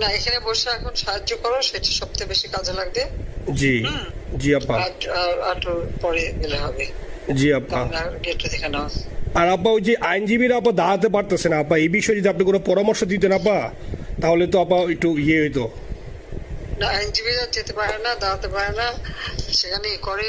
না এখানে বসে এখন সাহায্য করো সেটা সবচেয়ে বেশি কাজে লাগবে। জি জি আপা। আর পরে গেলে হবে। জি আপা। গেটটা দেখে নাও। আর আপা ওই যে আইনজীবীরা আপা দাঁড়াতে পারতেছে না আপা এই বিষয়ে যদি আপনি কোনো পরামর্শ দিতেন আপা তাহলে তো আপা একটু ইয়ে হইতো। না আইনজীবীরা যেতে পারে না দাঁড়াতে পারে না সেখানে করে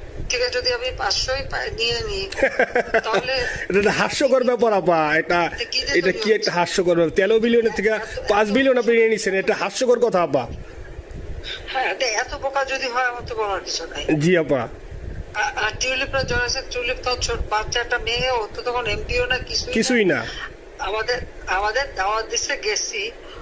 থেকে যদি আমি পাঁচশোই নিয়ে নিই তাহলে এটা হাস্যকর ব্যাপার আপা। এটা এটা কি একটা হাস্যকর ব্যাপার? তেরো বিলিয়নের থেকে পাঁচ বিলিয়ন আপনি নিয়ে নিচ্ছেন এটা হাস্যকর কথা আপা। হ্যাঁ এত বোকা যদি হয় আমার তো বলার কিছু নাই। জি আপা। আর টিউলিপরা জড়াছে টিউলিপ তো বাচ্চা একটা মেয়ে ও তো তখন এমপিও না কিছুই না। আমাদের আমাদের দাওয়াত দিচ্ছে গেছি।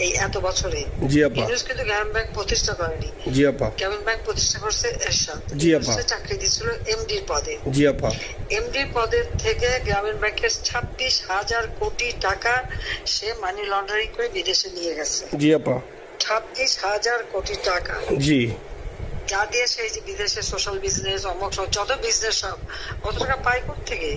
এই এত বছরে জি আপা। ইউনুস কিন্তু গ্রামীণ ব্যাংক প্রতিষ্ঠা করেনি। জি আপা। গ্রামীণ ব্যাংক প্রতিষ্ঠা করছে এরশাদ। জি, আপা। চাকরি এমডির পদে। জি আপা। পদের থেকে গ্রামীণ ব্যাংকের ছাব্বিশ হাজার কোটি টাকা সে মানি লন্ডারিং করে বিদেশে নিয়ে গেছে। জি আপা। ছাব্বিশ হাজার কোটি টাকা। জি। যা দিয়ে সেই যে বিদেশে সোশ্যাল বিজনেস অমক যত বিজনেস সব কত টাকা পায় থেকে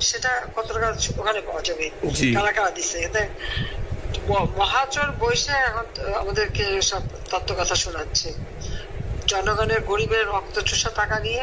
সেটা কতটা টাকা ওখানে পাওয়া যাবে। জি। কারা কারা দিচ্ছে এতে মহাচর বৈশে এখন আমাদেরকে সব তত্ত্ব কথা শোনাচ্ছে। জনগণের গরিবের রক্ত চুষা টাকা নিয়ে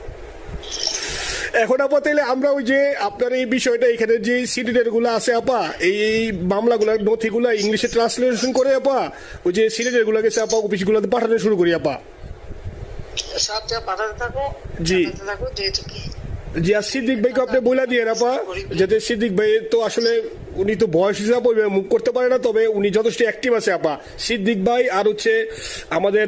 এখন আপা তাইলে আমরা ওই যে আপনার এই বিষয়টা এখানে যে সিডিডেরগুলো আছে আপা এই এই মামলাগুলো নথিগুলো ইংলিশে ট্রান্সলেশন করে আপা ওই যে সিডিডেরগুলো গেছে আপা অফিসগুলোতে পাঠানো শুরু করি আপা। যা পাঠাতে থাকো জি। থাকো যেহেতু জি আর সিদ্দিক ভাইকে আপনি বলে দিয়ে আপা যাতে সিদ্দিক ভাই তো আসলে উনি তো বয়স হিসাবে মুভ করতে পারে না তবে উনি যথেষ্ট অ্যাক্টিভ আছে আপা। সিদ্দিক ভাই আর হচ্ছে আমাদের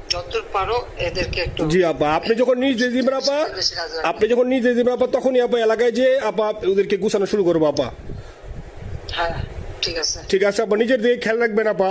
যতদূর পারো এদেরকে একটু জি আপা আপনি যখন নিজ দিবেন আপা। আপনি যখন নিজ দিয়ে দিবেন আপা তখনই আপা এলাকায় যে আপা ওদেরকে গুছানো শুরু করব আপা হ্যাঁ ঠিক আছে ঠিক আছে আপা নিজের দিকে খেয়াল রাখবেন আপা